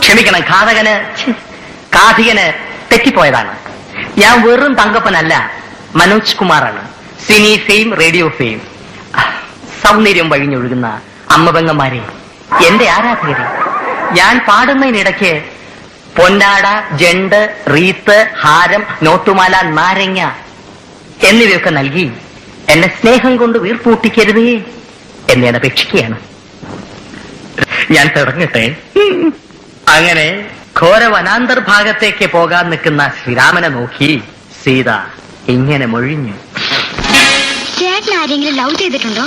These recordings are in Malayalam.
ക്ഷമിക്കണം ഘാതകന് കാഥികന് തെറ്റിപ്പോയതാണ്. ഞാൻ വെറും തങ്കപ്പനല്ല മനോജ് കുമാറാണ്. Cine fame radio fame. സൗന്ദര്യം വഴിഞ്ഞൊഴുകുന്ന അമ്മബംഗന്മാരെ എന്റെ ആരാധകരെ ഞാൻ പാടുന്നതിനിടയ്ക്ക് പൊന്നാട ജണ്ട് റീത്ത് ഹാരം നോട്ടുമാല നാരങ്ങ എന്നിവയൊക്കെ നൽകി എന്നെ സ്നേഹം കൊണ്ട് വീർപ്പൂട്ടിക്കരുതേ എന്നെ അപേക്ഷിക്കുകയാണ്. ഞാൻ തുടങ്ങട്ടെ. അങ്ങനെ ഘോര വനാന്തർഭാഗത്തേക്ക് പോകാൻ നിൽക്കുന്ന ശ്രീരാമനെ നോക്കി സീത ഇങ്ങനെ മൊഴിഞ്ഞു. ചേട്ടൻ ആരെങ്കിലും ലവ് ചെയ്തിട്ടുണ്ടോ?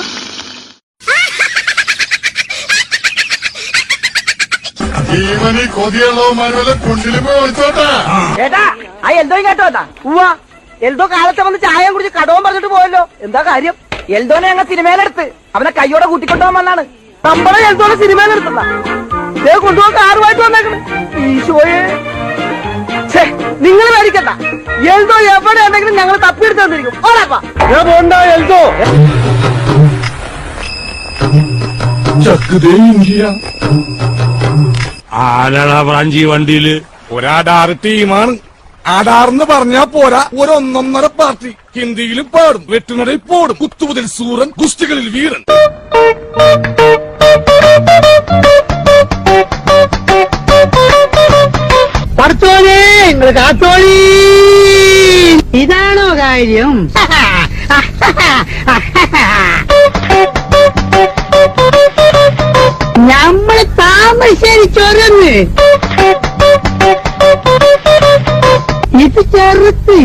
ജീവനി കൊതിയുള്ളവന്മാരെ കുണ്ടിൽ പോയി ഒളിച്ചോട്ടാ. ഏട്ടാ ആ എൽദോ കേട്ടോ ഏട്ടാ. ഉവ്വ എൽദോ കാലത്തെ വന്ന് ചായ കുടിച്ച് കടവും പറഞ്ഞിട്ട് പോയല്ലോ. എന്താ കാര്യം? എൽദോനെ ഞങ്ങൾ സിനിമയിലെടുത്ത് അവനെ കൈയോടെ കൂട്ടിക്കൊണ്ടുപോകാൻ വന്നാണ്. നമ്മളെ എൽദോനെ സിനിമയിലെടുത്തുന്ന ദേ കൊണ്ടുപോകാൻ കാറുമായിട്ട് വന്നേക്കണ്. ഈശോയെ. നിങ്ങൾ മേടിക്കണ്ട എൽദോ എവിടെ ഉണ്ടെങ്കിലും ഞങ്ങൾ തപ്പിയെടുത്ത് തന്നിരിക്കും. ഓടാപ്പാ പോണ്ട എൽദോ. ചക്ക് ആരാടാ ബ്രാഞ്ചി വണ്ടിയിൽ? ഒരാടാറ് ടീമാണ്. ആടാർന്ന് പറഞ്ഞാ പോരാ. ഒരൊന്നൊന്നര ഒന്നൊന്നര പാർട്ടി. ഹിന്ദിയിലും പാടും. വെട്ടുനടയിൽ പോടും. കുത്തുമുതൽ സൂറൻ കുസ്തികളിൽ വീരൻ. പഠിച്ചോനെ നിങ്ങൾ കാത്തോളി. ഇതാണോ കാര്യം? താമരശ്ശേരി ചൊരന്ന് ഇത് ചെറുത്ത്.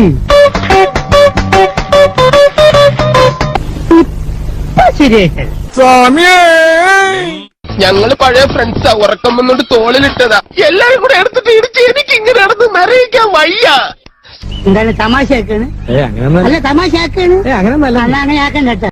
ശരിയായിട്ട് ഞങ്ങൾ പഴയ ഫ്രണ്ട്സാ ഉറക്കം വന്നോണ്ട് തോളിലിട്ടതാ. എല്ലാരും കൂടെ എടുത്തിട്ട് ഇടിച്ച് എനിക്ക് ഇങ്ങനെ നടന്ന് നിറയിക്കാൻ വയ്യ. എന്താണ് തമാശ ആക്കാണ് അല്ല തമാശ ആക്കാണ് അല്ല അങ്ങനെ ആക്കാൻ കേട്ടോ